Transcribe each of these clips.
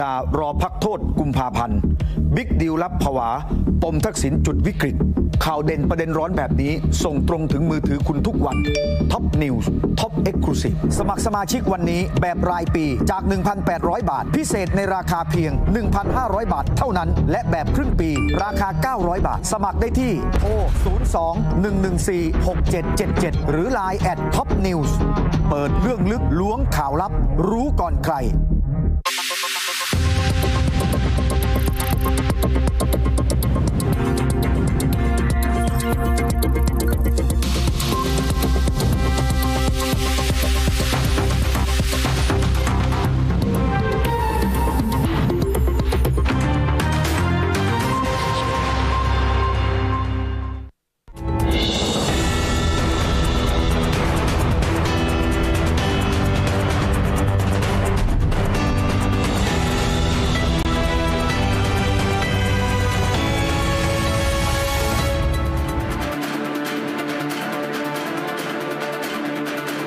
ดารอพักโทษกุมภาพันธ์บิ๊กดิวรับผวา ปมทักษิณจุดวิกฤต ข่าวเด่นประเด็นร้อนแบบนี้ ส่งตรงถึงมือถือคุณทุกวันท็อปนิวส์ท็อปเอ็กซ์คลูซีฟสมัครสมาชิกวันนี้แบบรายปีจาก 1,800 บาท พิเศษในราคาเพียง 1,500 บาทเท่านั้น และแบบครึ่งปี ราคา 900 บาท สมัครได้ที่โทร02 114 6777 หรือ Line แอดท็อปนิวส์เปิดเรื่องลึกล้วงข่าวลับ รู้ก่อนใคร Thank you.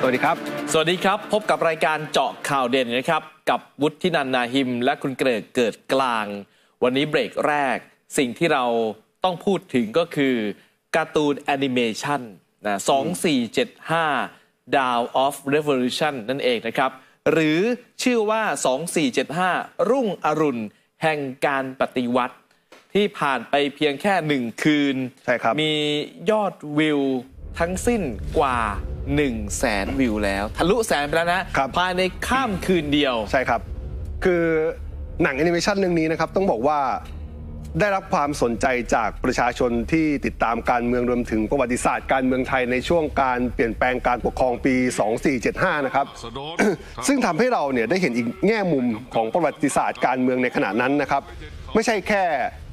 สวัสดีครับ สวัสดีครับ พบกับรายการเจาะข่าวเด่นนะครับ กับวุฒินันท์นาหิม และคุณเกริกเกิดกลาง วันนี้เบรกแรก สิ่งที่เราต้องพูดถึงก็คือการ์ตูนแอนิเมชันนะ2475 Down of Revolution นั่นเองนะครับ หรือชื่อว่า 2475 รุ่งอรุณ แห่งการปฏิวัติ ที่ผ่านไปเพียงแค่หนึ่งคืน ใช่ครับ มียอดวิว ทั้งสิ้นกว่า 1 0 0 0 0แสนวิวแล้ว ทะลุแสนไปแล้วนะ ครับ ภายในข้ามคืนเดียว ใช่ครับ คือหนังแอนิเมชันเรื่องนี้นะครับ ต้องบอกว่าได้รับความสนใจจากประชาชนที่ติดตามการเมืองรวมถึงประวัติศาสตร์การเมืองไทยในช่วงการเปลี่ยนแปลงการปกครองปี 2475 นะครับ ซึ่งทำให้เราเนี่ยได้เห็นอีกแง่มุมของประวัติศาสตร์การเมืองในขณะนั้นนะครับ ไม่ใช่แค่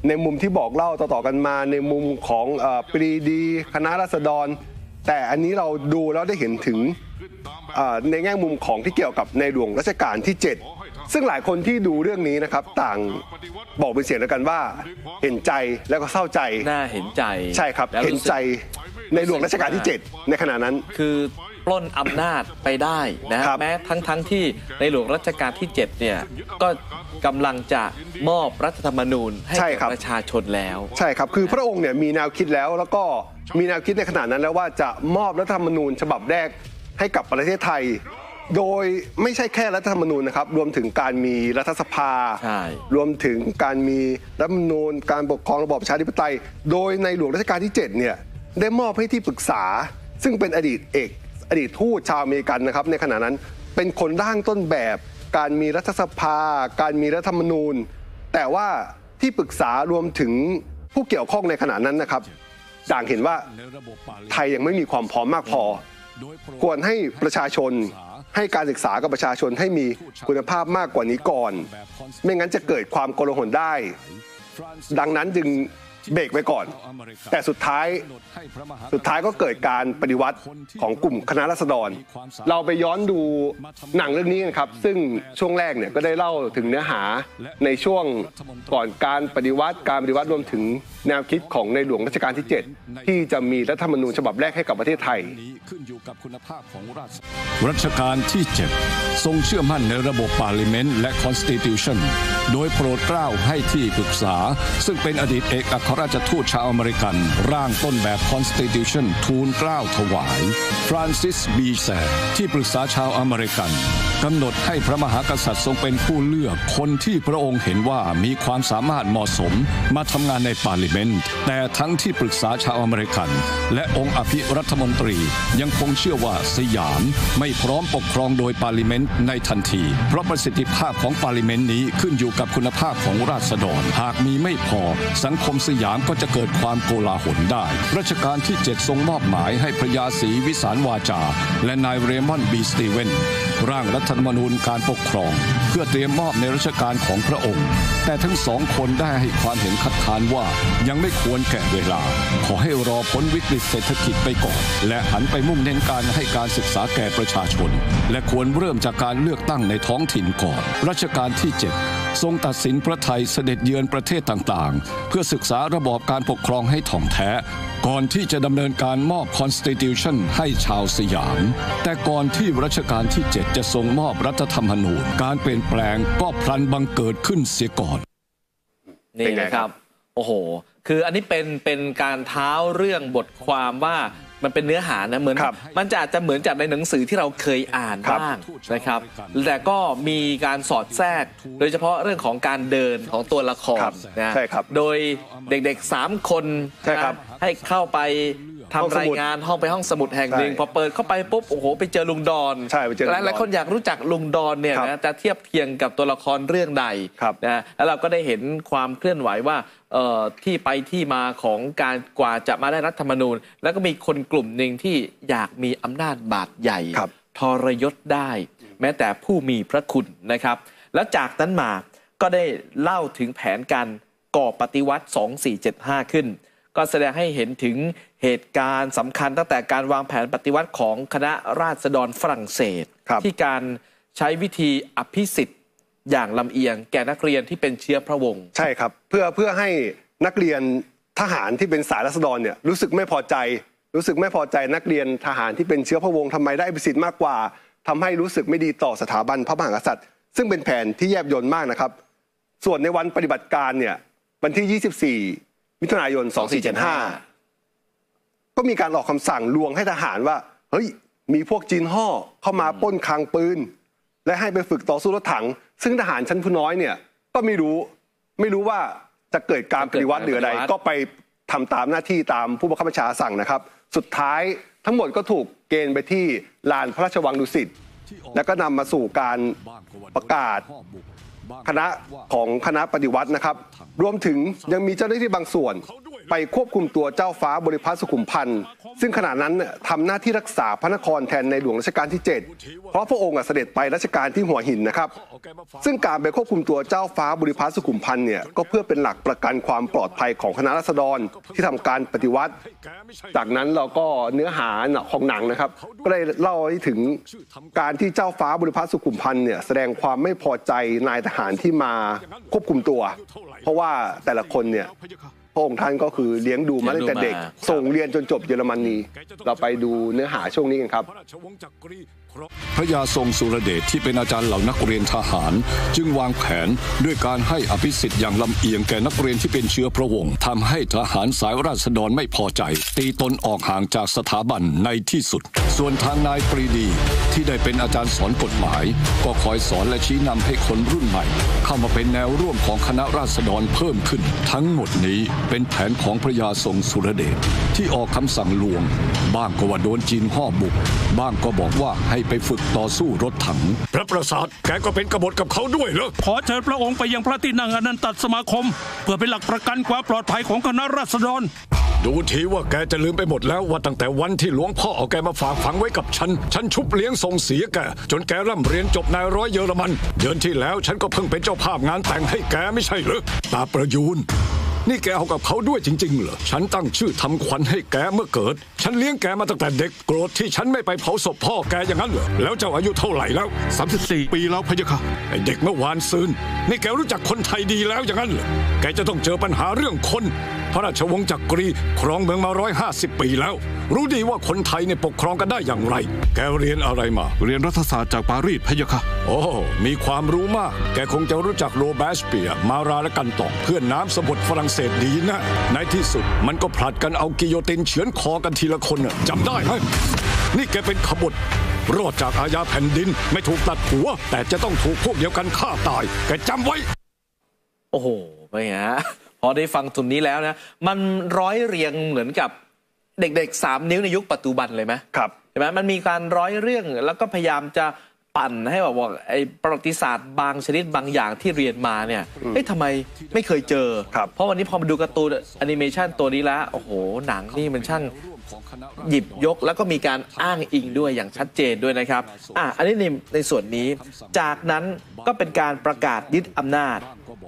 ในมุมที่บอกเล่าต่อๆกันมาในมุมของเอ่อปรีดี คณะรัษฎร แต่อันนี้เราดูแล้วได้เห็นถึงเอ่อในแง่มุมของที่เกี่ยวกับในหลวงรัชกาลที่ 7 ซึ่งหลายคนที่ดูเรื่องนี้นะครับ ต่างบอกเป็นเสียงเดียวกันว่าเห็นใจแล้วก็เศร้าใจน่าเห็นใจใช่ครับแล้วเห็นรู้สึกใจในหลวงรัชกาลที่ 7 ในขณะนั้น คือปล้นอำนาจไปได้นะครับแม้ทั้งทั้งที่ในหลวงรัชกาลที่ 7 เนี่ยก็กำลังจะมอบรัฐธรรมนูญให้ใช่กับครับประชาชนแล้ว ใช่ครับคือพระองค์เนี่ยมีแนวคิดแล้วแล้วก็ มีแนวคิดในขณะนั้นแล้วว่าจะมอบรัฐธรรมนูญฉบับแรกให้กับประเทศไทย โดยไม่ใช่แค่รัฐธรรมนูญนะครับ รวมถึงการมีรัฐสภา ใช่ รวมถึงการมีรัฐธรรมนูญ การปกครองระบอบประชาธิปไตย โดยในหลวงรัชกาลที่ 7 เนี่ย ได้มอบให้ที่ปรึกษา ซึ่งเป็นอดีตเอก อดีตทูตชาวอเมริกันนะครับ ในขณะนั้นเป็นคนร่างต้นแบบ การมีรัฐสภา การมีรัฐธรรมนูญ แต่ว่าที่ปรึกษารวมถึงผู้เกี่ยวข้องในขณะนั้นนะครับ ต่างเห็นว่าไทยยังไม่มีความพร้อมมากพอ ควรให้ประชาชนให้การศึกษากับประชาชนให้มีคุณภาพมากกว่านี้ก่อน ไม่งั้นจะเกิดความโกลาหลได้ ดังนั้นจึง เบรกไว้ก่อน แต่สุดท้ายสุดท้ายก็เกิดการปฏิวัติของกลุ่มคณะรัษฎร เราไปย้อนดูหนังเรื่องนี้กันครับ ซึ่งช่วงแรกเนี่ยก็ได้เล่าถึงเนื้อหาในช่วงก่อนการปฏิวัติการปฏิวัติรวมถึงแนวคิดของในหลวงรัชกาลที่ 7 ที่จะมีรัฐธรรมนูญฉบับแรกให้กับประเทศไทยนี้ขึ้นอยู่กับคุณภาพของราชรัชกาลที่ 7 ทรงเชื่อมั่นในระบบ Parliament และ Constitution โดยโปรดเกล้าให้ที่ปรึกษา ซึ่งเป็นอดีตเอกอัครระราชทูตชาวอเมริกัน ร่างต้นแบบ Constitution ทูลเกล้าถวาย ฟรานซิสบีแซที่ปรึกษาชาวอเมริกัน กำหนดให้พระมหากษัตริย์ทรงเป็นผู้เลือกคนที่พระองค์เห็นว่ามีความสามารถเหมาะสมมาทำงานในปาร์ลิเมนต์ แต่ทั้งที่ปรึกษาชาวอเมริกัน และองค์อภิรัฐมนตรียังคงเชื่อว่าสยามไม่พร้อมปกครองโดยปาร์ลิเมนต์ในทันที เพราะประสิทธิภาพของปาร์ลิเมนต์นี้ขึ้นอยู่กับคุณภาพของราษฎร หากมีไม่พอ สังคมสยามก็จะเกิดความโกลาหลได้รัชกาลที่ 7 ทรงมอบหมายให้พระยาศรีวิสารวาจา และนายเรมอนบีสตีเวนร่างรัฐธรรมนูญการปกครอง เพื่อเตรียมมอบในรัชกาลของพระองค์ แต่ทั้งสองคนได้ให้ความเห็นคัดค้านว่ายังไม่ควรแก่เวลา ขอให้รอพ้นวิกฤตเศรษฐกิจไปก่อน และหันไปมุ่งเน้นการให้การศึกษาแก่ประชาชน และควรเริ่มจากการเลือกตั้งในท้องถิ่นก่อน รัชกาลที่ 7 ทรงตัดสินพระไทยเสด็จเยือนประเทศต่างๆ เพื่อศึกษาระบอบการปกครองให้ถ่องแท้ ก่อนที่จะดำเนินการมอบ Constitution ให้ชาวสยาม แต่ก่อนที่รัชกาลที่ 7 จะทรงมอบรัฐธรรมนูญ การเปลี่ยนแปลงก็พลันบังเกิดขึ้นเสียก่อน นี่นไงนะครับ โอ้โห คืออันนี้เป็นเป็นการเท้าเรื่องบทความว่า มันเป็นเนื้อหานะเหมือนครับมันจะอาจจะเหมือนจากในหนังสือที่เราเคยอ่านครับ บ้างนะครับ แต่ก็มีการสอดแทรก โดยเฉพาะเรื่องของการเดินของตัวละครครับนะใช่ครับโดยเด็กๆสามคนใช่ครับ นะให้เข้าไปห้อง ทำสรายมุดงานห้องไปห้องสมุดแห่งหนึ่งใช่พอเปิดเข้าไปปุ๊บโอ้โหไปเจอลุงดอนใช่ไปเจอลุงดอนหลายๆคนอยากรู้จักลุงดอนเนี่ยครับนะจะเทียบเทียงกับตัวละครเรื่องใดครับนะแล้วเราก็ได้เห็นความเคลื่อนไหวว่าเอ่อที่ไปที่มาของการกว่าจะมาได้รัฐธรรมนูญ แล้วก็มีคนกลุ่มหนึ่งที่อยากมีอำนาจบาดใหญ่ครับทรยศได้ แม้แต่ผู้มีพระคุณนะครับ แล้วจากนั้นมาก็ได้เล่าถึงแผนการก่อปฏิวัติ 2475 ขึ้น ก็แสดงให้เห็นถึงเหตุการณ์สำคัญตั้งแต่การวางแผนปฏิวัติของคณะราษฎรฝรั่งเศสครับที่การใช้วิธีอภิสิทธิ์อย่างลำเอียง แก่นักเรียนที่เป็นเชื้อพระวงศ์ใช่ครับ เพื่อเพื่อให้นักเรียนทหารที่เป็นสายรัษฎรเนี่ยรู้สึกไม่พอใจ รู้สึกไม่พอใจนักเรียนทหารที่เป็นเชื้อพระวงศ์ทำไมได้อภิสิทธิ์มากกว่าทำให้รู้สึกไม่ดีต่อสถาบันพระมหากษัตริย์ ซึ่งเป็นแผนที่แยบยลมากนะครับ ส่วนในวันปฏิบัติการเนี่ยวันที่ 24 มิถุนายน 2475 ก็มีการออกคำสั่งลวงให้ทหารว่า เฮ้ย มีพวกจีนห่อเข้ามาปล้นคลังปืน และให้ไปฝึกต่อสู้รถถัง ซึ่งทหารชั้นผู้น้อยเนี่ย ก็ไม่รู้ ไม่รู้ว่าจะเกิดการปฏิวัติหรืออะไร ก็ไปทำตามหน้าที่ตามผู้บังคับบัญชาสั่งนะครับ สุดท้ายทั้งหมดก็ถูกเกณฑ์ไปที่ลานพระราชวังดุสิต แล้วก็นำมาสู่การประกาศ คณะของคณะปฏิวัตินะครับ รวมถึงยังมีเจ้าหน้าที่บางส่วน ไปควบคุมตัวเจ้าฟ้าบริพัตรสุขุมพันธ์ซึ่งขณะนั้นเนี่ยทำหน้าที่รักษาพระนครแทนในหลวงรัชกาลที่ 7 เพราะพระองค์เสด็จไปรัชกาลที่หัวหินนะครับ ซึ่งการไปควบคุมตัวเจ้าฟ้าบริพัตรสุขุมพันธ์เนี่ยก็เพื่อเป็นหลักประกันความปลอดภัยของคณะรัษฎรที่ทำการปฏิวัติ จากนั้นเราก็เนื้อหาของหนังนะครับ ก็ได้เล่าให้ถึงการที่เจ้าฟ้าบริพัตรสุขุมพันธ์เนี่ยแสดงความไม่พอใจนายทหารที่มาควบคุมตัว เพราะว่าแต่ละคนเนี่ย พระองค์ท่านก็คือเลี้ยงดูมาตั้งแต่เด็ก ส่งเรียนจนจบเยอรมนี เราไปดูเนื้อหาช่วงนี้กันครับ พระยาทรงสุรเดชที่เป็นอาจารย์เหล่านักเรียนทหาร จึงวางแผนด้วยการให้อภิสิทธิ์อย่างลำเอียงแก่นักเรียนที่เป็นเชื้อพระวงศ์ทำให้ทหารสายราษฎรไม่พอใจ ตีตนออกห่างจากสถาบันในที่สุด ส่วนทางนายปรีดีที่ได้เป็นอาจารย์สอนกฎหมาย ก็คอยสอนและชี้นำให้คนรุ่นใหม่ เข้ามาเป็นแนวร่วมของคณะราษฎรเพิ่มขึ้น ทั้งหมดนี้เป็นแผนของพระยาทรงสุรเดชที่ออกคำสั่งลวง บ้างก็ว่าโดนจีนห่อบุก บ้างก็บอกว่าให้ไปฝึกต่อสู้รถถัง พระประสาทแกก็เป็นกบฏกับเขาด้วยเหรอ ขอเชิญพระองค์ไปยังพระที่นั่งอนันตสมาคม เพื่อเป็นหลักประกันความปลอดภัยของคณะราษฎร ดูทีว่าแกจะลืมไปหมดแล้วว่าตั้งแต่วันที่หลวงพ่อเอาแกมาฝากฝังไว้กับฉัน ฉันชุบเลี้ยงส่งเสียแก จนแกร่ำเรียนจบนายร้อยเยอรมัน เดือนที่แล้วฉันก็เพิ่งเป็นเจ้าภาพงานแต่งให้แกไม่ใช่เหรอตาประยูนนี่แกเอากับเขาด้วยจริง ๆ เหรอ ฉันตั้งชื่อทำขวัญให้แกเมื่อเกิด ฉันเลี้ยงแกมาตั้งแต่เด็ก โกรธที่ฉันไม่ไปเผาศพพ่อแกอย่างนั้นเหรอ แล้วเจ้าอายุเท่าไหร่แล้ว 34 ปีแล้วพะยะค่ะไอเด็กเมื่อวานซืน นี่แกรู้จักคนไทยดีแล้วอย่างนั้นเหรอ แกจะต้องเจอปัญหาเรื่องคน พระราชวงศ์จักรีครองเมืองมาร้อยห้าสิบปีแล้ว รู้ดีว่าคนไทยเนี่ยปกครองกันได้อย่างไร แกเรียนอะไรมา เรียนรัฐศาสตร์จากปารีสพะยะค่ะ โอ้ มีความรู้มาก แกคงจะรู้จักโรแบสเปียร์มาราและกันตองเพื่อนน้ำสมุทรฝรั่งเศสดีนะ ในที่สุดมันก็ผลัดกันเอากิโยตินเฉือนคอกันทีละคนน่ะจำได้ไหมนี่แกเป็นขบฏรอดจากอาญาแผ่นดินไม่ถูกตัดหัว แต่จะต้องถูกพวกเดียวกันฆ่าตาย แกจำไว้ โอ้โหเป็นไงฮะ พอได้ฟังตุนนี้แล้วนะ มันร้อยเรียงเหมือนกับเด็กๆสามนิ้วในยุคปัจจุบันเลยไหมครับใช่ไหมมันมีการร้อยเรื่องแล้วก็พยายามจะ ปั่นให้แบบว่าไอ้ประวัติศาสตร์บางชนิดบางอย่างที่เรียนมาเนี่ยเฮ้ยทำไมไม่เคยเจอ ครับ เพราะวันนี้พอมาดูการ์ตูนแอนิเมชันตัวนี้แล้ว โอ้โห หนังนี่มันช่างหยิบยกแล้วก็มีการอ้างอิงด้วยอย่างชัดเจนด้วยนะครับอะอันนี้ในในส่วนนี้ จากนั้นก็เป็นการประกาศยึดอำนาจ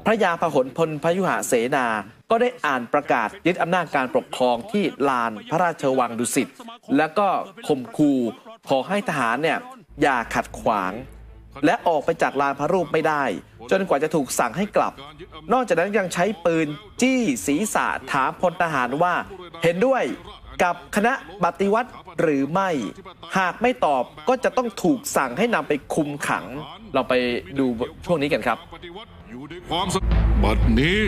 พระยาพหลพลพยุหเสนา ก็ได้อ่านประกาศยึดอำนาจการปกครองที่ลานพระราชวังดุสิตแล้วก็ข่มขู่ขอให้ทหารเนี่ย อย่าขัดขวาง และออกไปจากลานพระรูปไม่ได้ จนกว่าจะถูกสั่งให้กลับ นอกจากนั้นยังใช้ปืนจี้ศีรษะถามพลทหารว่า เห็นด้วยกับคณะปฏิวัติหรือไม่ หากไม่ตอบก็จะต้องถูกสั่งให้นำไปคุมขัง เราไปดูช่วงนี้กันครับ อยู่ในความสบัดนี้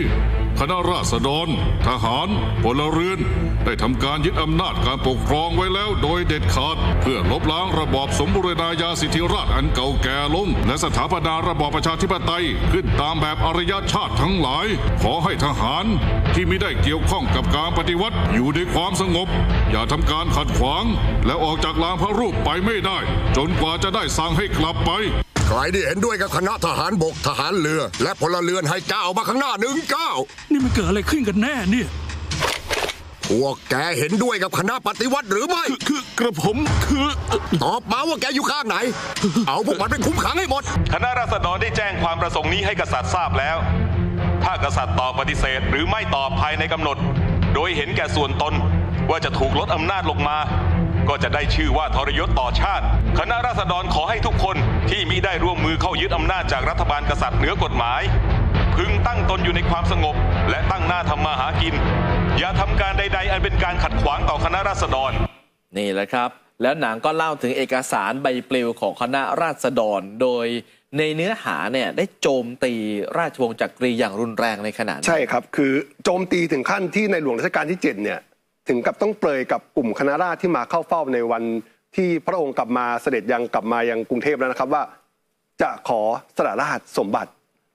คณะราษฎร ทหารพลเรือน ได้ทำการยึดอำนาจการปกครองไว้แล้วโดยเด็ดขาด เพื่อลบล้างระบอบสมบูรณาญาสิทธิราชอันเก่าแก่ลง และสถาปนาระบอบประชาธิปไตยขึ้นตามแบบอารยชาติทั้งหลาย ขอให้ทหารที่มิได้เกี่ยวข้องกับการปฏิวัติอยู่ในความสงบ อย่าทำการขัดขวาง และออกจากลานพระรูปไปไม่ได้ จนกว่าจะได้สั่งให้กลับไป ใครที่เห็นด้วยกับคณะทหารบกทหารเรือ และพลเรือนให้ก้าวมาข้างหน้าหนึ่งก้าวนี่มันเกิดอะไรขึ้นกันแน่เนี่ย พวกแกเห็นด้วยกับคณะปฏิวัติหรือไม่ คือกระผมคือเอ่อตอบมาว่าแกอยู่ข้างไหน เอาพวกมันไปคุมขังให้หมด คณะราษฎรได้แจ้งความประสงค์นี้ให้กษัตริย์ทราบแล้ว ถ้ากษัตริย์ตอบปฏิเสธหรือไม่ตอบภายในกำหนด โดยเห็นแก่ส่วนตนว่าจะถูกลดอำนาจลงมา ก็จะได้ชื่อว่าทรยศต่อชาติ คณะราษฎรขอให้ทุกคนที่มิได้ร่วมมือเข้ายึดอำนาจจากรัฐบาลกษัตริย์เหนือกฎหมาย พึงตั้งตนอยู่ในความสงบ และตั้งหน้าทำมาหากิน อย่าทำการใด ๆ อันเป็นการขัดขวางต่อคณะราษฎร นี่แหละครับ แล้วหนังก็เล่าถึงเอกสารใบปลิวของคณะราษฎรโดยในเนื้อหาเนี่ยได้โจมตีราชวงศ์จักรีอย่างรุนแรงในขณะนั้นใช่ครับ คือโจมตีถึงขั้นที่ในหลวงรัชกาลที่ 7 เนี่ย ถึงกับต้องเปรยกับกลุ่มคณะราษฎรที่มาเข้าเฝ้าในวันที่พระองค์กลับมาเสด็จยังกลับมายังกรุงเทพแล้วนะครับว่า จะขอสละราชสมบัติ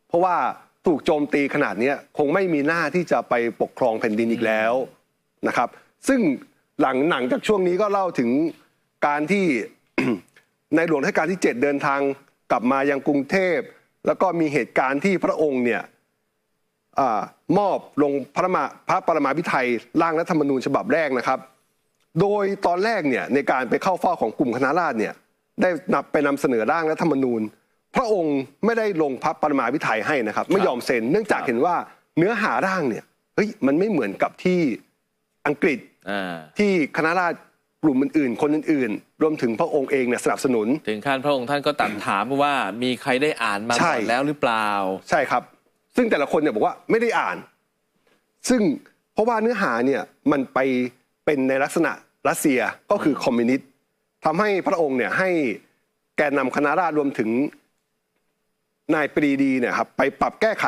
เพราะว่าถูกโจมตีขนาดนี้คงไม่มีหน้าที่จะไปปกครองแผ่นดินอีกแล้วนะครับ ซึ่งหลังหนังจากช่วงนี้ก็เล่าถึงการที่ในหลวงรัชกาลที่ 7 เดินทางกลับมายังกรุงเทพ แล้วก็มีเหตุการณ์ที่พระองค์เนี่ย มอบลงพระมาพระปรมาภิไธยร่างรัฐธรรมนูญฉบับแรกนะครับ โดยตอนแรกเนี่ยในการไปเข้าเฝ้าของกลุ่มคณะราษฎรเนี่ยได้นำไปนำเสนอร่างรัฐธรรมนูญ พระองค์ไม่ได้ลงพระปรมาภิไธยให้นะครับ ไม่ยอมเซ็นเนื่องจากเห็นว่าเนื้อหาร่างเนี่ยเฮ้ยมันไม่เหมือนกับที่อังกฤษอ่าที่คณะราษฎรกลุ่มอื่นๆ คนอื่นๆ รวมถึงพระองค์เองเนี่ยสนับสนุน ถึงขั้นพระองค์ท่านก็ตัดถามว่ามีใครได้อ่านมาใช่ก่อนแล้วหรือเปล่า ใช่ครับ ซึ่งแต่ละคนเนี่ยบอกว่าไม่ได้อ่าน ซึ่งเพราะว่าเนื้อหาเนี่ยมันไปเป็นในลักษณะรัสเซียก็คือคอมมิวนิสต์ทำให้พระองค์เนี่ยให้แกนนำคณะราษฎรรวมถึงนายปรีดีเนี่ยครับไปปรับแก้ไข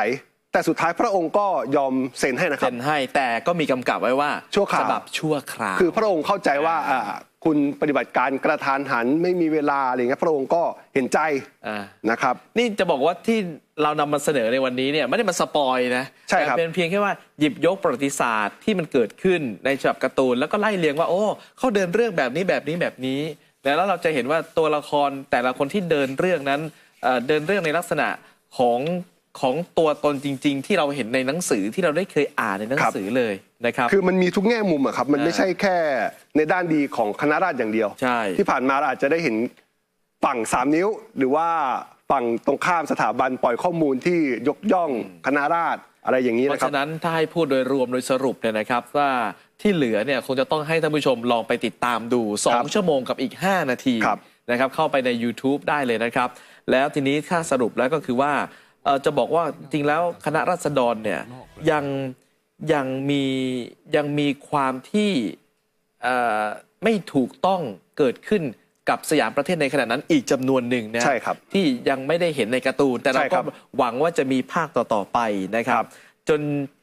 แต่สุดท้ายพระองค์ก็ยอมเซ็นให้นะครัเซ็บนให้แต่ก็มีกำกับไว้ว่าชั่วคราวฉบับชั่วคราวคือพระองค์เข้าใจว่าอ่า คุณปฏิบัติการกระทานหันไม่มีเวลาอะไรเงี้ยพระองค์ก็เห็นใจอ่า นะครับ นี่จะบอกว่าที่เรานำมาเสนอในวันนี้เนี่ยไม่ได้มาสปอยนะใช่ครับแต่เป็นเพียงแค่ว่าหยิบยกประวัติศาสตร์ที่มันเกิดขึ้นในฉบับการ์ตูน แล้วก็ไล่เรียงว่า โอ้เขาเดินเรื่องแบบนี้แบบนี้แบบนี้ แล้วเราจะเห็นว่าตัวละครแต่ละคนที่เดินเรื่องนั้นเอ่อเดินเรื่องในลักษณะของ ของตัวตนจริง ๆ ที่เราเห็นในหนังสือที่เราได้เคยอ่านในหนังสือเลยนะครับ คือมันมีทุกแง่มุมอะครับ มันไม่อ่าใช่แค่ในด้านดีของคณะราษฎรอย่างเดียว ใช่ ที่ผ่านมาเราอาจจะได้เห็นฝั่งสามนิ้ว หรือว่าฝั่งตรงข้ามสถาบันปล่อยข้อมูลที่ยกย่องคณะราษฎรอะไรอย่างนี้เพนะราะครับฉะนั้นถ้าให้พูดโดยรวมโดยสรุปเนี่ยนะครับ ว่าที่เหลือเนี่ยคงจะต้องให้ท่านผู้ชมลองไปติดตามดู ครับ2 ชั่วโมงกับอีก 5 นาทีครับ นะครับเข้าไปใน YouTube ได้เลยนะครับ แล้วทีนี้ถ้าสรุปแล้วก็คือว่าเอ่อ จะบอกว่าจริงๆแล้วคณะรัษฎรเนี่ยยังยังมียังมีความที่เอ่อไม่ถูกต้องเกิดขึ้นกับสยามประเทศในขณะนั้นอีกจำนวนหนึ่งนะใช่ครับที่ยังไม่ได้เห็นในการ์ตูน แต่เราใช่คก็รับหวังว่าจะมีภาคต่อๆไปนะครับ จน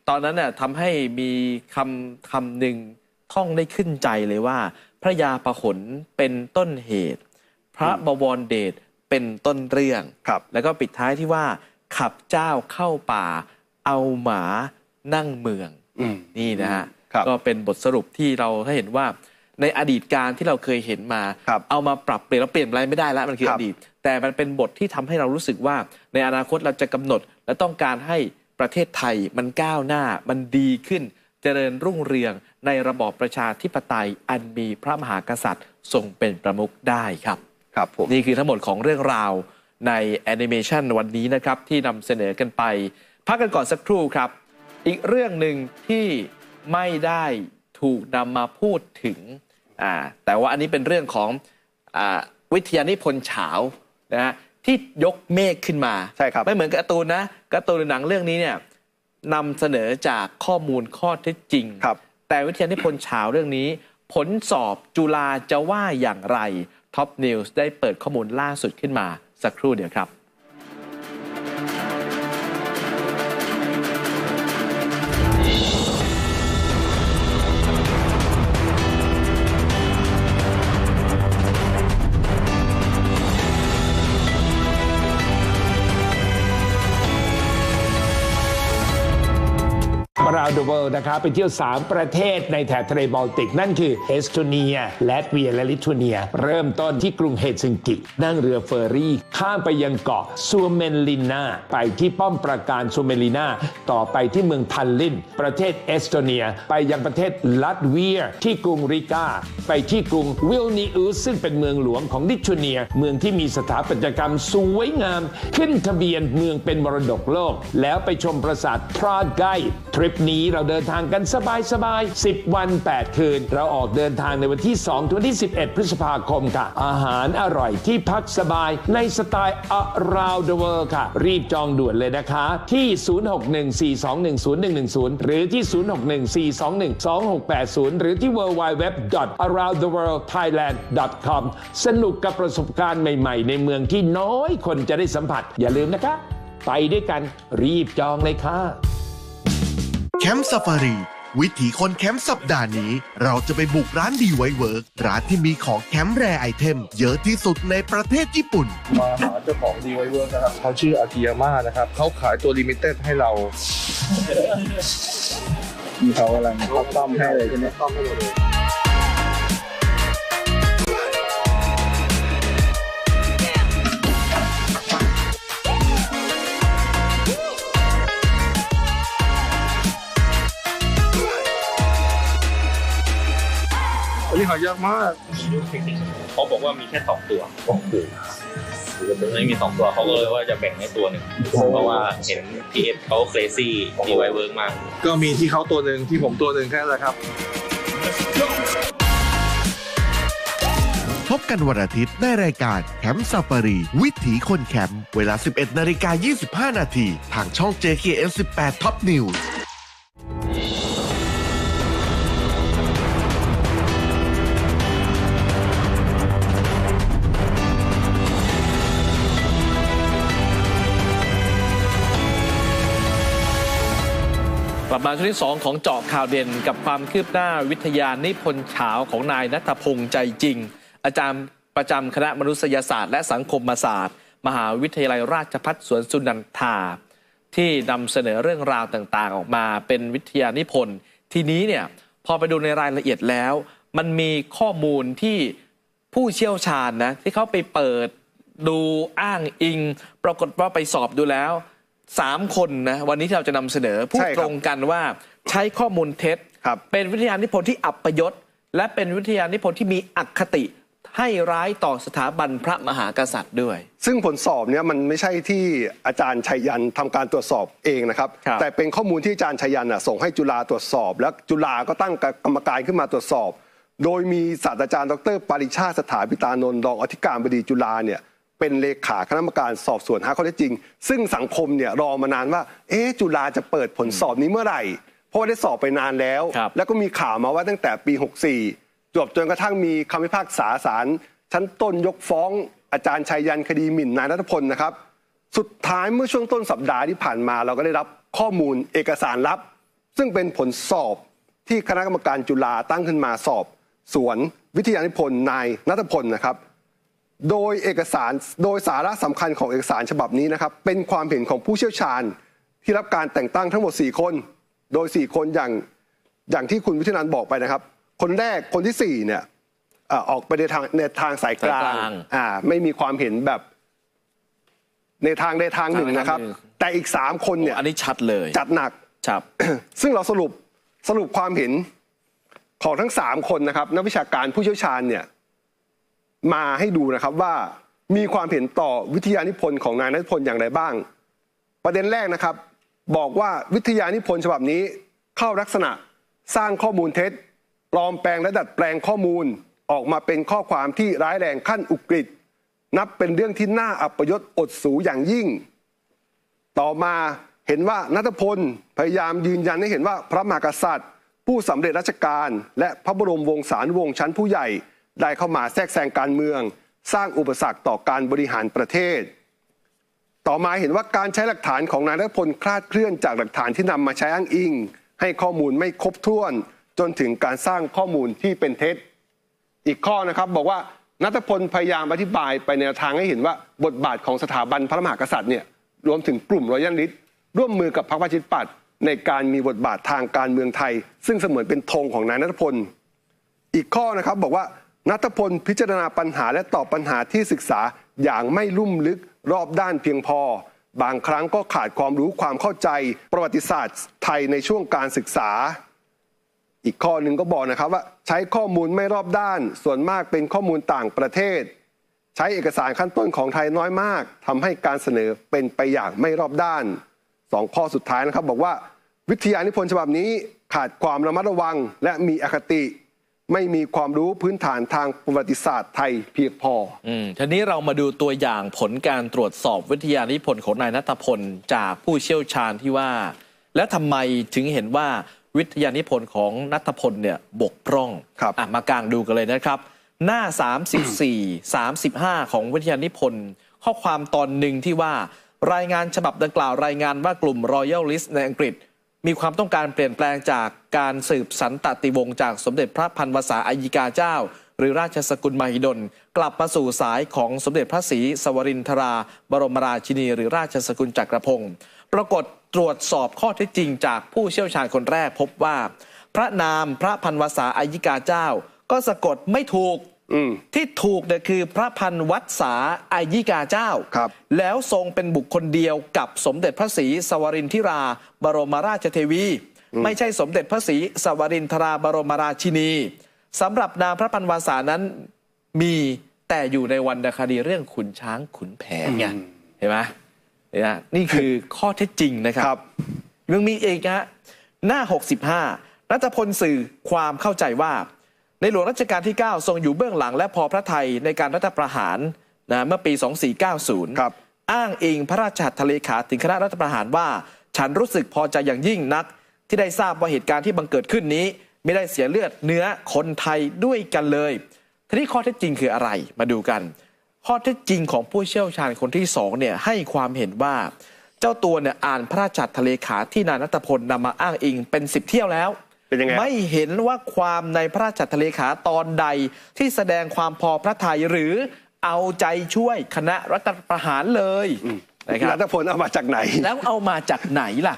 ตอนนั้นน่ะทำให้มีคำคำหนึ่งท่องได้ขึ้นใจเลยว่า พระยาประขนเป็นต้นเหตุ พระบวรเดชเป็นต้นเรื่องครับแล้วก็ปิดท้ายที่ว่า ขับเจ้าเข้าป่า เอาหมานั่งเมืองอืมนี่นะฮะครับก็เป็นบทสรุปที่เราให้เห็นว่า ในอดีตการที่เราเคยเห็นมา ครับเอามาปรับเปลี่ยนแล้วเปลี่ยนอะไรไม่ได้แล้วมันคือครัอบ ดีต แต่มันเป็นบทที่ทำให้เรารู้สึกว่า ในอนาคตเราจะกำหนด และต้องการให้ประเทศไทยมันก้าวหน้ามันดีขึ้น เจริญรุ่งเรืองในระบอบประชาธิปไตยอันมีพระมหากษัตริย์ทรงเป็นประมุขได้ครับ ครับผม นี่คือทั้งหมดของเรื่องราว ในแอนิเมชันวันนี้นะครับ ที่นำเสนอกันไป พักกันก่อนสักครู่ครับ อีกเรื่องหนึ่งที่ไม่ได้ถูกนำมาพูดถึงอ่าแต่ว่าอันนี้เป็นเรื่องของอาวิทยานิพนธ์เฉานะฮะที่ยกเมฆขึ้นมาใช่ครับไม่เหมือนการ์ตูนนะการ์ตูนหรือหนังเรื่องนี้เนี่ยนำเสนอจากข้อมูลข้อเท็จจริงครับ แต่วิทยานิพนธ์เฉาเรื่องนี้ ผลสอบจุฬาจะว่าอย่างไรท็อปนิวส์ได้เปิดข้อมูลล่าสุดขึ้นมา สักครู่เดียวครับ ราวเดอะเวิลด์นะครับไปเที่ยว 3 ประเทศในแถบทะเลบอลติก นั่นคือเอสโตเนียแลตเวียและลิทัวเนีย เริ่มต้นที่กรุงเฮลซิงกิ นั่งเรือเฟอร์รี่ ข้ามไปยังเกาะซัวเมนลินาไปที่ป้อมปราการซัวเมนลินาต่อไปที่เมืองทันลิน ประเทศเอสโตเนีย ไปยังประเทศลัตเวีย ที่กรุงริกา ไปที่กรุงวิลนิอุสซึ่งเป็นเมืองหลวงของลิทัวเนีย เมืองที่มีสถาปัตยกรรมสวยงาม ขึ้นทะเบียนเมืองเป็นมรดกโลก แล้วไปชมปราสาทพราไกทริปนี้เราเดินทางกันสบายๆ10 วัน 8 คืน เราออกเดินทางในวันที่2ถึงวันที่ 11 พฤษภาคมค่ะ อาหารอร่อยที่พักสบายในสไตล์ around the world ค่ะ รีบจองด่วนเลยนะคะ ที่ 0614210110 หรือที่ 0614212680 หรือที่ www.aroundtheworldthailand.com สนุกกับประสบการณ์ใหม่ ๆ ในเมืองที่น้อยคนจะได้สัมผัส อย่าลืมนะคะ ไปด้วยกันรีบจองเลยค่ะ แคมป์ซ f ฟารี วิถีคนแคมป์สัปดาห์นี้ เราจะไปบุกร้านดีไวเวิร์กร้านที่มีของแคมป์แรไอเทม เยอะที่สุดในประเทศญี่ปุ่น มาหาเจ้าของดีไวเวิร์กนะครับเขาชื่ออากิยาม่านะครับเขาขายตัวลิมิเต็ดให้เราเขากำลังเขาต้อมให้เลยใช่ไหมต้อมให้เรา เลยอันนี้หายากมากเขาบอกว่ามีแค่สองตัวไม่มีสองตัวเขาก็เลยว่าจะแบ่งให้ตัวหนึ่งเพราะว่าเห็นพีเอฟเขาเครซี่ดีไวเวิร์กมาก ก็มีที่เขาตัวหนึ่งที่ผมตัวหนึ่งแค่นั้นแหละครับ พบกันวันอาทิตย์ในรายการแคมป์ซ f ฟารี วิถีคนแคมป์เวลา 11นาฬิกา25 นาทีทางช่อง JKN 18 Top News กลับมาช่วงที่ 2 ของเจาะข่าวเด่นกับความคืบหน้าวิทยานิพนธ์เฉาของนายนัทพงษ์ใจจริง อาจารย์ประจำคณะมนุษยศาสตร์และสังคมศาสตร์ มหาวิทยาลัยราชภัฏสวนสุนันทา ที่นำเสนอเรื่องราวต่างๆ ออกมาเป็นวิทยานิพนธ์ทีนี้เนี่ยพอไปดูในรายละเอียดแล้ว มันมีข้อมูลที่ผู้เชี่ยวชาญนะที่เขาไปเปิดดูอ้างอิง ปรากฏว่าไปสอบดูแล้ว สามคนนะวันนี้ที่เราจะนำเสนอพูดใช่ครับตรงกันว่าใช้ข้อมูลเท็จ ครับ เป็นวิทยานิพนธ์ที่อับประยศและเป็นวิทยานิพนธ์ที่มีอคติให้ร้ายต่อสถาบันพระมหากษัตริย์ด้วย ซึ่งผลสอบเนี่ยมันไม่ใช่ที่อาจารย์ชัยยันทำการตรวจสอบเองนะครับ ครับ แต่เป็นข้อมูลที่อาจารย์ชัยยันน่ะส่งให้จุฬาตรวจสอบ แล้วจุฬาก็ตั้งกรรมการขึ้นมาตรวจสอบ โดยมีศาสตราจารย์ดรปริชาติสถาพิตานนท์รองอธิการบดีจุฬาเนี่ย เป็นเลขาคณะกรรมการสอบสวนหาข้อเท็จจริง ซึ่งสังคมเนี่ยรอมานานว่า เอ๊ะจุฬาจะเปิดผลสอบนี้เมื่อไหร่ เพราะว่าได้สอบไปนานแล้ว ครับ แล้วก็มีข่าวมาว่าตั้งแต่ปี 64 จบจนกระทั่งมีคำพิพากษาศาลชั้นต้นยกฟ้องอาจารย์ชัยยันคดีหมิ่นนายรัฐพลนะครับ สุดท้ายเมื่อช่วงต้นสัปดาห์ที่ผ่านมาเราก็ได้รับข้อมูลเอกสารลับ ซึ่งเป็นผลสอบที่คณะกรรมการจุฬาตั้งขึ้นมาสอบ สวนวิทยานิพนธ์นายนัทพลนะครับ โดยเอกสารโดยสาระสำคัญของเอกสารฉบับนี้นะครับเป็นความเห็นของผู้เชี่ยวชาญที่รับการแต่งตั้งทั้งหมด 4 คน โดย 4 คนอย่างอย่างที่คุณวิทยานันท์บอกไปนะครับ คนแรกคนที่4เนี่ยเอ่อออกไปในทางในทางสายกลาสายกงลางอ่าไม่มีความเห็นแบบในทางใดทางหนึ่งนะครับทางใดทางหนึ่งแต่อีก 3 คนเนี่ยอันนี้ชัดเลยจัดหนักครับซึ่งเราสรุปสรุปความเห็นของทั้งสามคนนะครับ นักวิชาการผู้เชี่ยวชาญเนี่ย มาให้ดูนะครับว่ามีความเห็นต่อวิทยานิพนธ์ของนายนัทพลอย่างไรบ้าง ประเด็นแรกนะครับ บอกว่าวิทยานิพนธ์ฉบับนี้เข้าลักษณะสร้างข้อมูลเท็จปลอมแปลงและดัดแปลงข้อมูลออกมาเป็นข้อความที่ร้ายแรงขั้นอุกฤษนับเป็นเรื่องที่น่าอัปยศอดสูอย่างยิ่ง ต่อมาเห็นว่านัทพลพยายามยืนยันให้เห็นว่าพระมหากษัตริย์ ผู้สำเร็จราชการ และพระบรมวงศานุวงศ์ชั้นผู้ใหญ่ ได้เข้ามาแทรกแซงการเมือง สร้างอุปสรรคต่อการบริหารประเทศ ต่อมาเห็นว่าการใช้หลักฐานของนายรัฐพลคลาดเคลื่อนจากหลักฐานที่นำมาใช้อ้างอิง ให้ข้อมูลไม่ครบถ้วน จนถึงการสร้างข้อมูลที่เป็นเท็จ อีกข้อนะครับบอกว่านัทพลพยายามอธิบายไปในทางให้เห็นว่าบทบาทของสถาบันพระมหากษัตริย์เนี่ยรวมถึงกลุ่มรอยัลลิสร่วมมือกับพรรคประชาธิปัตย์ในการมีบทบาททางการเมืองไทย ซึ่งเสมือนเป็นธงของนายนัทพล อีกข้อนะครับบอกว่า นัทพลพิจารณาปัญหาและตอบปัญหาที่ศึกษาอย่างไม่ลุ่มลึกรอบด้านเพียงพอ บางครั้งก็ขาดความรู้ความเข้าใจ ประวัติศาสตร์ไทยในช่วงการศึกษา อีกข้อหนึ่งก็บอกนะครับว่า ใช้ข้อมูลไม่รอบด้าน ส่วนมากเป็นข้อมูลต่างประเทศ ใช้เอกสารขั้นต้นของไทยน้อยมากทำให้การเสนอเป็นไปอย่างไม่รอบด้านสองข้อสุดท้ายนะครับบอกว่า วิทยานิพนธ์ฉบับนี้ขาดความระมัดระวัง และมีอคติ ไม่มีความรู้พื้นฐานทางประวัติศาสตร์ไทยเพียงพออืมทีนี้เรามาดูตัวอย่างผลการตรวจสอบวิทยานิพนธ์ของนายนัทพลจากผู้เชี่ยวชาญที่ว่า และทำไมถึงเห็นว่าวิทยานิพนธ์ของนัทพลเนี่ยบกพร่องอะมากางดูกันเลยนะครับ หน้า 34 35 ของวิทยานิพนธ์ข้อความตอนหนึ่งที่ว่ารายงานฉบับดังกล่าวรายงานว่ากลุ่ม Royal List ในอังกฤษ มีความต้องการเปลี่ยนแปลงจากการสืบสันตติวงศ์จากสมเด็จพระพันวษาอายิกาเจ้า หรือราชสกุลมหิดล กลับมาสู่สายของสมเด็จพระศรีสวรินทรา บรมราชินี หรือราชสกุลจักรพงศ์ปรากฏตรวจสอบข้อเท็จจริงจากผู้เชี่ยวชาญคนแรกพบว่า พระนามพระพันวษาอายิกาเจ้า ก็สะกดไม่ถูก ที่ถูกเนี่ยคือพระพันวัดษาอายิกาเจ้า แล้วทรงเป็นบุคคลเดียวกับสมเด็จพระศรีสวรินทิรา บรมราชเทวี ไม่ใช่สมเด็จพระศรีสวรินทราบรมราชินีสำหรับนามพระพันวาสานั้นมีแต่อยู่ในวรรณคดีเรื่องขุนช้างขุนแผนไงเห็นไหมเนี่ยนี่คือข้อเท็จจริงนะครับยังมีอีกฮะหน้า 65 รัฐพลสื่อความเข้าใจว่า ในหลวงรัชกาลที่ 9 ทรงอยู่เบื้องหลังและพอพระทัยในการรัฐประหารนะเมื่อปี 2490อ้างอิงพระราชหัตถเลขาถึงคณะรัฐประหารว่า ฉันรู้สึกพอใจอย่างยิ่งนัก ที่ได้ทราบว่าเหตุการณ์ที่บังเกิดขึ้นนี้ ไม่ได้เสียเลือดเนื้อคนไทยด้วยกันเลย ทีนี้ข้อเท็จจริงคืออะไรมาดูกัน ข้อเท็จจริงของผู้เชี่ยวชาญคนที่สองเนี่ยให้ความเห็นว่า เจ้าตัวเนี่ยอ่านพระราชหัตถเลขาที่นายนัตพลนำมาอ้างอิงเป็นสิบเที่ยวแล้ว เป็นยังไงไม่เห็นว่าความในพระราชหัตถเลขาตอนใดที่แสดงความพอพระทัยหรือเอาใจช่วยคณะรัฐประหารเลยนะครับนัทพลเอามาจากไหน แล้วเอามาจากไหนล่ะ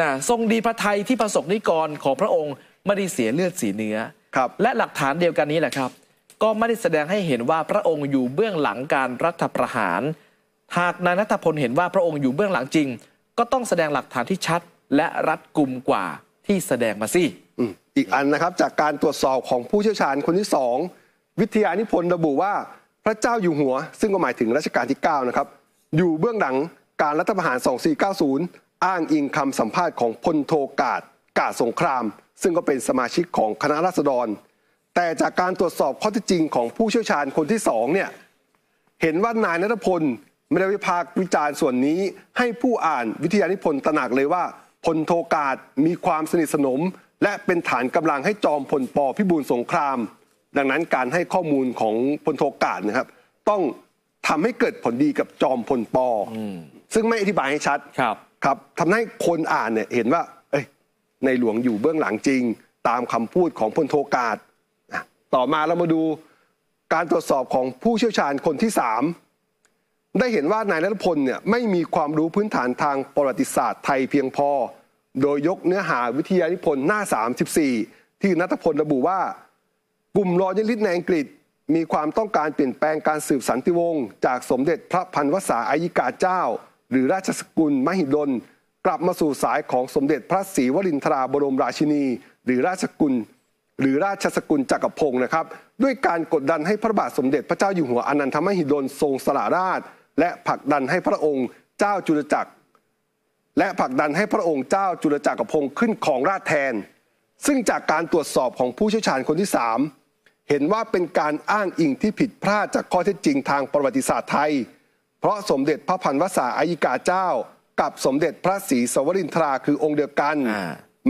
นะทรงดีพระไทยที่ประสบนิกรของพระองค์ไม่ได้เสียเลือดเสียเนื้อและหลักฐานเดียวกันนี้แหละครับ ก็ไม่ได้แสดงให้เห็นว่าพระองค์อยู่เบื้องหลังการรัฐประหาร หากนายนัทพลเห็นว่าพระองค์อยู่เบื้องหลังจริง ก็ต้องแสดงหลักฐานที่ชัดและรัดกุมกว่า ที่แสดงมาสิอีกอันนะครับจากการตรวจสอบของผู้เชี่ยวชาญคนที่สองวิทยานิพนธ์ระบุว่าพระเจ้าอยู่หัว ซึ่งก็หมายถึงรัชกาลที่ 9 นะครับ อยู่เบื้องหลังการรัฐประหาร 2490 อ้างอิงคำสัมภาษณ์ของพลโทกาดกาดสงคราม ซึ่งก็เป็นสมาชิกของคณะราษฎร แต่จากการตรวจสอบข้อเท็จจริงของผู้เชี่ยวชาญคนที่สองเนี่ยเห็นว่านายนัทพลไม่ได้วิพากษ์วิจารณ์ส่วนนี้ ให้ผู้อ่านวิทยานิพนธ์ตระหนักเลยว่า พลโทกาดมีความสนิทสนม และเป็นฐานกำลังให้จอมพลปพิบูลสงคราม ดังนั้นการให้ข้อมูลของพลโทกาดนะครับ ต้องทำให้เกิดผลดีกับจอมพลปซึ่งไม่อธิบายให้ชัดครับครับทำให้คนอ่านเนี่ยเห็นว่าเอ้ยในหลวงอยู่เบื้องหลังจริง ตามคำพูดของพลโทกาดอะต่อมาเรามาดูการตรวจสอบของผู้เชี่ยวชาญคนที่สาม ได้เห็นว่านายนัทพลเนี่ยไม่มีความรู้พื้นฐานทางประวัติศาสตร์ไทยเพียงพอ โดยยกเนื้อหาวิทยานิพนธ์หน้า 34 ที่นัทพลระบุว่า กลุ่มรอยัลลิสในอังกฤษ มีความต้องการเปลี่ยนแปลงการสืบสันติวงศ์จากสมเด็จพระพันวษาอายิกาเจ้า หรือราชสกุลมหิดล กลับมาสู่สายของสมเด็จพระศรีวรินทราบรมราชินี หรือราชสกุลหรือราชสกุลจักรพงศ์นะครับ ด้วยการกดดันให้พระบาทสมเด็จพระเจ้าอยู่หัวอนันทมหิดลทรงสละราช และผลักดันให้พระองค์เจ้าจุลจักร และผลักดันให้พระองค์เจ้าจุลจักรพงศ์ขึ้นของราชย์แทน ซึ่งจากการตรวจสอบของผู้เชี่ยวชาญคนที่สามเห็นว่าเป็นการอ้างอิงที่ผิดพลาดจากข้อเท็จจริงทางประวัติศาสตร์ไทย เพราะสมเด็จพระพันวษาอายิกาเจ้า กับสมเด็จพระศรีสวรินทราคือองค์เดียวกัน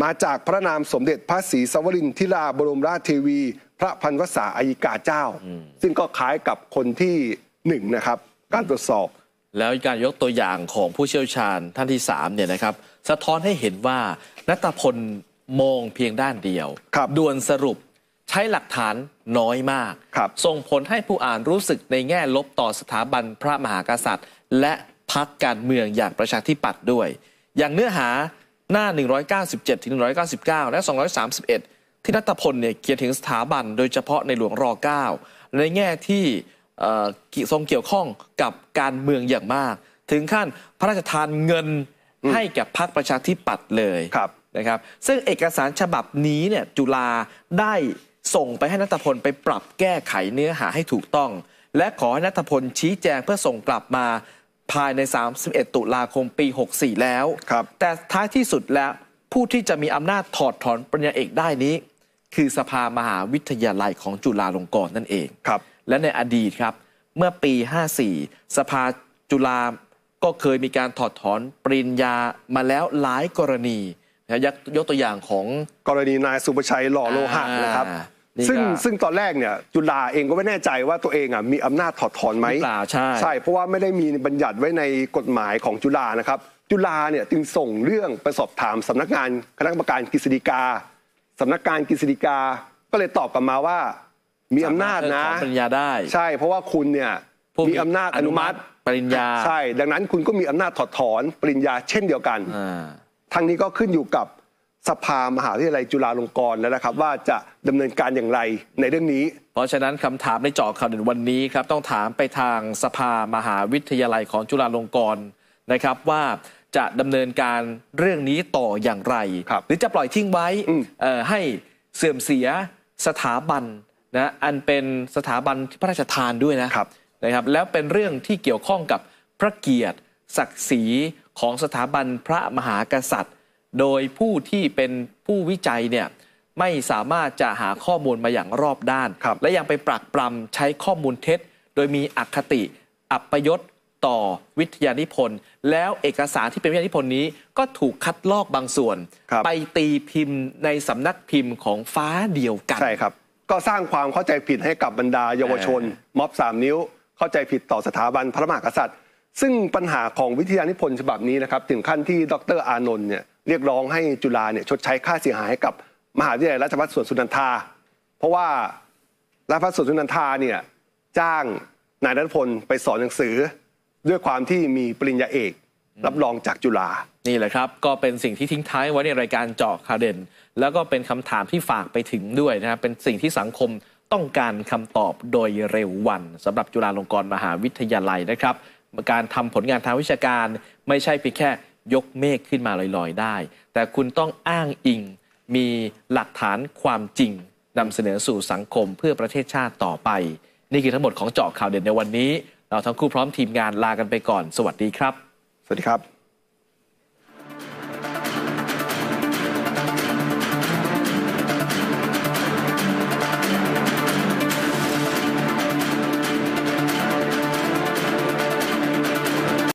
มาจากพระนามสมเด็จพระศรีสวรินทิราบรมราชเทวี พระพันวษาอายิกาเจ้า ซึ่งก็คล้ายกับคนที่หนึ่งนะครับ การตรวจสอบ แล้วการยกตัวอย่างของผู้เชี่ยวชาญท่านที่3เนี่ยนะครับ สะท้อนให้เห็นว่านัตพลมองเพียงด้านเดียวด่วนสรุปใช้หลักฐานน้อยมาก ส่งผลให้ผู้อ่านรู้สึกในแง่ลบต่อสถาบันพระมหากษัตริย์ และพักการเมืองอย่างประชาธิปัตย์ด้วย อย่างเนื้อหาหน้า 197ถึง199 และ 231 ที่นัตพลเนี่ยเขียนถึงสถาบันโดยเฉพาะในหลวงร 9 ในแง่ที่เอ่อ ทรงเกี่ยวข้องกับการเมืองอย่างมาก ถึงขั้นพระราชทานเงินให้แก่พรรคประชาธิปัตย์เลยนะครับ ซึ่งเอกสารฉบับนี้เนี่ยจุฬาได้ส่งไปให้นัตพลไปปรับแก้ไขเนื้อหาให้ถูกต้อง และขอให้นัตพลชี้แจงเพื่อส่งกลับมาภายใน 31 ตุลาคมปี 64 แล้ว แต่ท้ายที่สุดแล้วผู้ที่จะมีอำนาจถอดถอนปริญญาเอกได้นี้ คือสภามหาวิทยาลัยของจุฬาลงกรณ์นั่นเอง และในอดีตครับ เมื่อปี 54 สภาจุฬาก็เคยมีการถอดถอนปริญญามาแล้วหลายกรณีนะยกยกตัวอย่างของกรณีนายสุประชัยหล่อโลหะนะครับอ่านี่ซึ่งก็ซึ่งตอนแรกเนี่ยจุฬาเองก็ไม่แน่ใจว่าตัวเองอะมีอำนาจถอดถอนไหมหรือเปล่าใช่ใช่ เพราะว่าไม่ได้มีบัญญัติไว้ในกฎหมายของจุฬานะครับ จุฬาเนี่ยจึงส่งเรื่องไปสอบถามสำนักงานคณะกรรมการกฤษฎีกาสำนักงานกฤษฎีกาก็เลยตอบกลับมาว่า มีอำนาจนะสามารถเพิกถอนปริญญาได้ ใช่ เพราะว่าคุณเนี่ยผู้มีมีอำนาจอนุมัติปริญญา ใช่ ดังนั้นคุณก็มีอำนาจถอดถอนปริญญาเช่นเดียวกันทั้งนี้ก็ขึ้นอยู่กับสภามหาวิทยาลัยจุฬาลงกรณ์แล้วนะครับ ว่าจะดำเนินการอย่างไรในเรื่องนี้ เพราะฉะนั้นคำถามในเจาะข่าวเด่นวันนี้ครับต้องถามไปทางสภามหาวิทยาลัยของจุฬาลงกรณ์นะครับว่าจะดำเนินการเรื่องนี้ต่ออย่างไรหรือจะปล่อยทิ้งไว้เอ่อให้เสื่อมเสียสถาบัน นะอันเป็นสถาบันที่พระราชทานด้วยนะนะครับ แล้วเป็นเรื่องที่เกี่ยวข้องกับพระเกียรติ ศักดิ์ศรีของสถาบันพระมหากษัตริย์ โดยผู้ที่เป็นผู้วิจัยเนี่ยไม่สามารถจะหาข้อมูลมาอย่างรอบด้าน และยังไปปรักปรำใช้ข้อมูลเท็จ โดยมีอคติอัปยศต่อวิทยานิพนธ์แล้วเอกสารที่เป็นวิทยานิพนธ์นี้ก็ถูกคัดลอกบางส่วน ไปตีพิมพ์ในสำนักพิมพ์ของฟ้าเดียวกันใช่ครับ ก็สร้างความเข้าใจผิดให้กับบรรดาเยาวชน ม็อบสามนิ้ว เข้าใจผิดต่อสถาบันพระมหากษัตริย์ ซึ่งปัญหาของวิทยานิพนธ์ฉบับนี้นะครับถึงขั้นที่ดรอานนท์เนี่ยเรียกร้องให้จุฬาเนี่ยชดใช้ค่าเสียหายให้กับมหาวิทยาลัยราชภัฏสวนสุนันทา เพราะว่าราชภัฏสวนสุนันทาเนี่ยจ้างนายรัตพลไปสอนหนังสือ ด้วยความที่มีปริญญาเอก รับรองจากจุฬานี่แหละครับ ก็เป็นสิ่งที่ทิ้งท้ายไว้ในรายการเจาะข่าวเด่น แล้วก็เป็นคำถามที่ฝากไปถึงด้วยนะครับเป็นสิ่งที่สังคมต้องการคำตอบโดยเร็ววันสำหรับจุฬาลงกรณ์มหาวิทยาลัยนะครับ การทำผลงานทางวิชาการไม่ใช่เพียงแค่ยกเมฆขึ้นมาลอยๆ ได้ แต่คุณต้องอ้างอิง มีหลักฐานความจริงนำเสนอสู่สังคมเพื่อประเทศชาติต่อไป นี่คือทั้งหมดของเจาะข่าวเด่นในวันนี้ เราทั้งคู่พร้อมทีมงานลากันไปก่อน สวัสดีครับ สวัสดีครับ